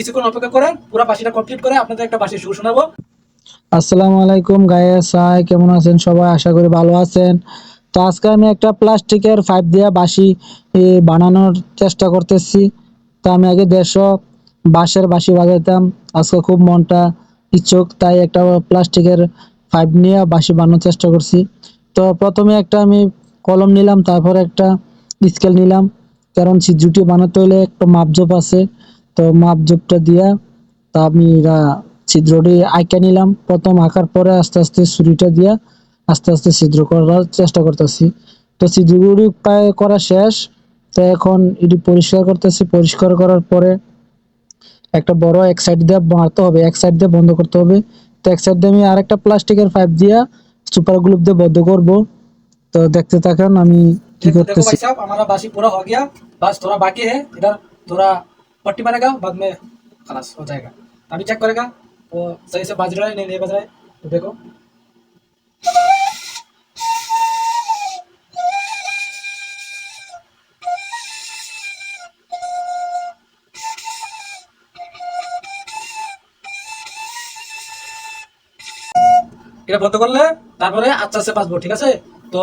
কিছুক্ষণ অপেক্ষা করে পুরো বাসিটা কমপ্লিট করে আপনাদের একটা বাসি সুর শোনাবো। আসসালামু আলাইকুম গায়ে সাই, কেমন আছেন সবাই? আশা করি ভালো আছেন। তো আজকে আমি একটা প্লাস্টিকের পাইপ দিয়ে বাঁশি বানানোর চেষ্টা করতেছি। তো আমি আগে দেড়শো বাঁশের বাঁশি বাজাইতাম। আজকে খুব মনটা ইচ্ছুক, তাই একটা প্লাস্টিকের পাইপ নিয়ে বাঁশি বানানোর চেষ্টা করছি। তো প্রথমে একটা আমি কলম নিলাম, তারপর একটা স্কেল নিলাম। কারণ সিজুটি বানাতে হলে একটা মাপজোপ আছে। তো মাপ জোপটা দিয়া তা আমি এরা ছিদ্রটি আঁকা নিলাম। প্রথম আঁকার পরে আস্তে আস্তে ছুরিটা দিয়া আস্তে আস্তে ছিদ্র করার চেষ্টা করতেছি। তো ছিদ্রগুলি প্রায় করা শেষ। তো এখন এটি পরিষ্কার করতেছি। পরিষ্কার করার পরে একটা বড় এক সাইড দিয়ে মারতে হবে। এক সাইড দিয়ে বন্ধ করতে হবে। তো এক সাইড দিয়ে আমি আর একটা প্লাস্টিকের পাইপ দিয়া সুপার গ্লুপ দিয়ে বদ্ধ করব। তো দেখতে থাকেন আমি কি করতেছি। আমার বাসি পুরো হয়ে গিয়া। বাস তোরা বাকি হ্যাঁ এটা থোড়া पट्टी बनेगा बाद में खलास हो जाएगा अभी चेक करेगा वो सही से बाज रहा है नहीं नहीं बज रहा है तो देखो এটা বন্ধ করলে তারপরে আস্তে আস্তে বাজবো ঠিক আছে তো